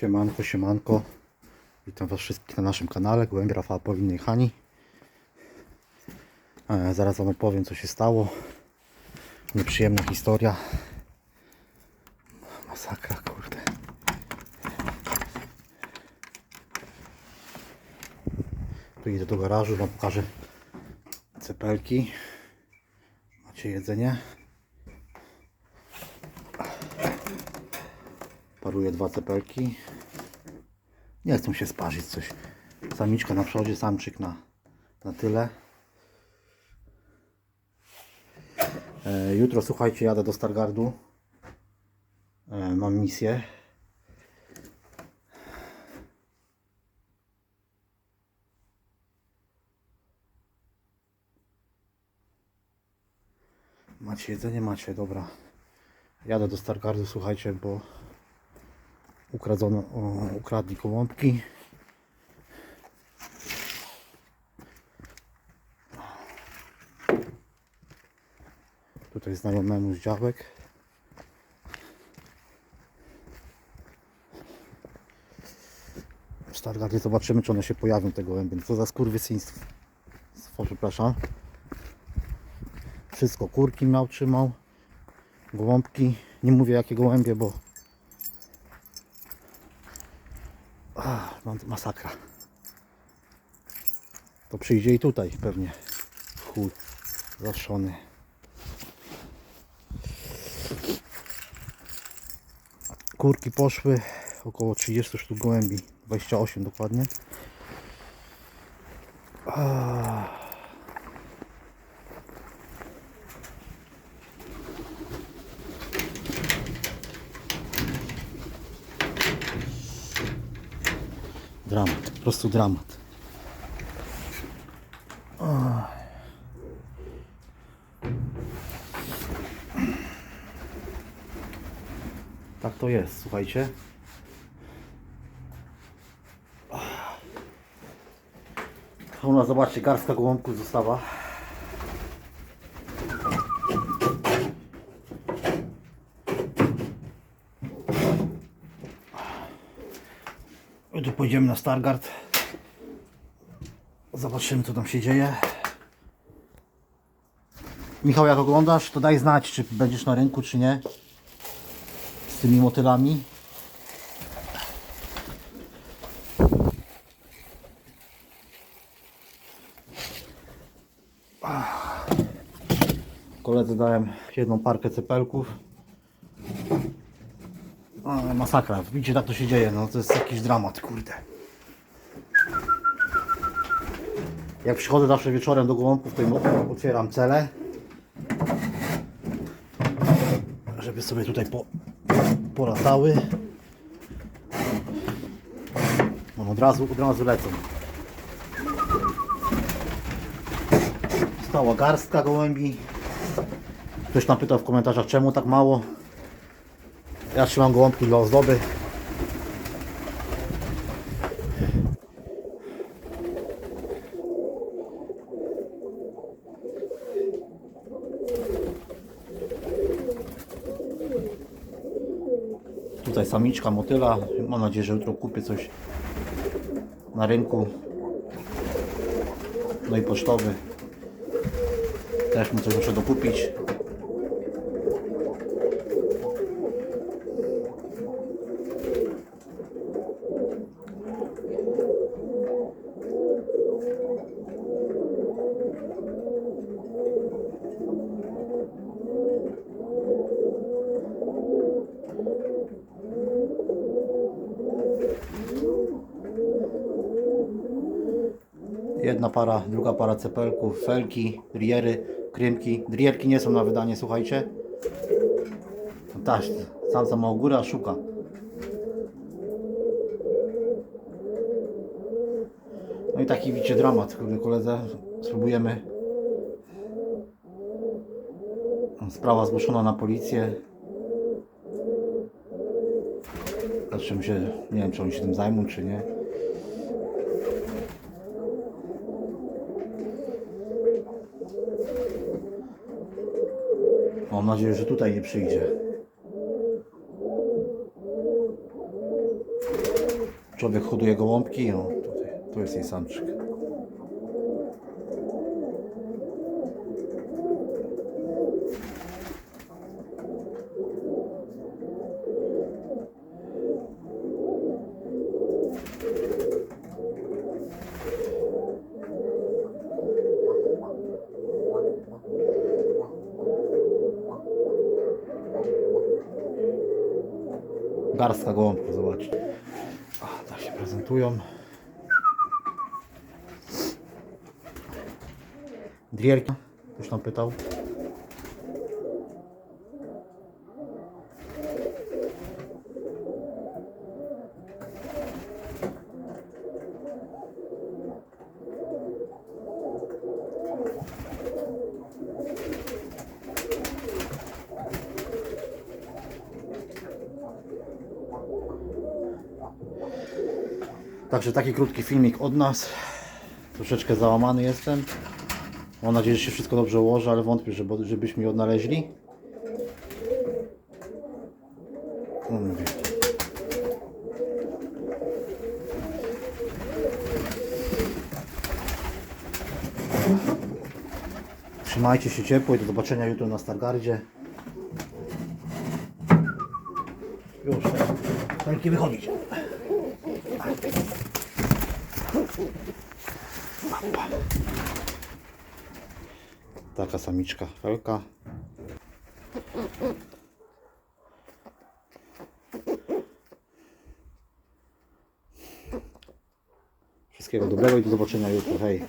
Siemanko, siemanko. Witam Was wszystkich na naszym kanale Głębi Rafała Powinnej Hani. E, zaraz Wam opowiem co się stało. Nieprzyjemna historia. Masakra, kurde. Tu idę do garażu, Wam pokażę cepelki. Macie jedzenie. Paruję dwa cepelki. Nie chcą się sparzyć coś. Samiczka na przodzie, samczyk na, na tyle. E, jutro słuchajcie, jadę do Stargardu. E, mam misję. Macie jedzenie? Macie, dobra. Jadę do Stargardu, słuchajcie, bo ukradzono, o, ukradli gołąbki. Tutaj znajomemu z działek. W Stargardzie zobaczymy, czy one się pojawią, te gołębie. Co za skurwysyństwo, przepraszam. Wszystko kurki miał, trzymał. Gołąbki. Nie mówię jakie gołębie, bo Mam- masakra. To przyjdzie i tutaj pewnie. Chuj. Zaszony. Kurki poszły. Około 30 sztuk gołębi. 28 dokładnie. Ach. Dramat, po prostu dramat. Tak to jest, słuchajcie. U nas zobaczcie, garstka gołąbków została. Tu pójdziemy na Stargard. Zobaczymy co tam się dzieje. Michał, jak oglądasz, to daj znać, czy będziesz na rynku, czy nie. Z tymi motylami. Ach. Koledzy dałem jedną parkę cepelków. Masakra, widzicie tak to się dzieje, no to jest jakiś dramat, kurde. Jak przychodzę zawsze wieczorem do gołąbków, to im otwieram cele. Żeby sobie tutaj po, polatały. No, od razu, od razu lecą. Stała garstka gołębi. Ktoś tam pytał w komentarzach, czemu tak mało. Ja trzymam gołąbki dla ozdoby. Tutaj samiczka motyla. Mam nadzieję, że jutro kupię coś na rynku. No i pocztowy. Też mu coś muszę dokupić. Jedna para, druga para cepelków, felki, driery, krymki. Drierki nie są na wydanie, słuchajcie. Taś, samca ma u górę, a szuka. No i taki widzicie dramat, kurde koledze. Spróbujemy. Sprawa zgłoszona na policję. Zobaczymy się, nie wiem czy oni się tym zajmą, czy nie. Mam nadzieję, że tutaj nie przyjdzie. człowiek hoduje gołąbki. O, tutaj, tu jest jej samczyk. Garstka gołąbków, zobaczcie. A, tak się prezentują. Drierki, ktoś tam pytał. Także taki krótki filmik od nas. Troszeczkę załamany jestem. Mam nadzieję, że się wszystko dobrze ułoży, ale wątpię, żeby, żebyśmy je odnaleźli. No. Trzymajcie się ciepło i do zobaczenia jutro na Stargardzie. Już, felki wychodzić. Taka samiczka felka. Wszystkiego dobrego i do zobaczenia jutro. Hej.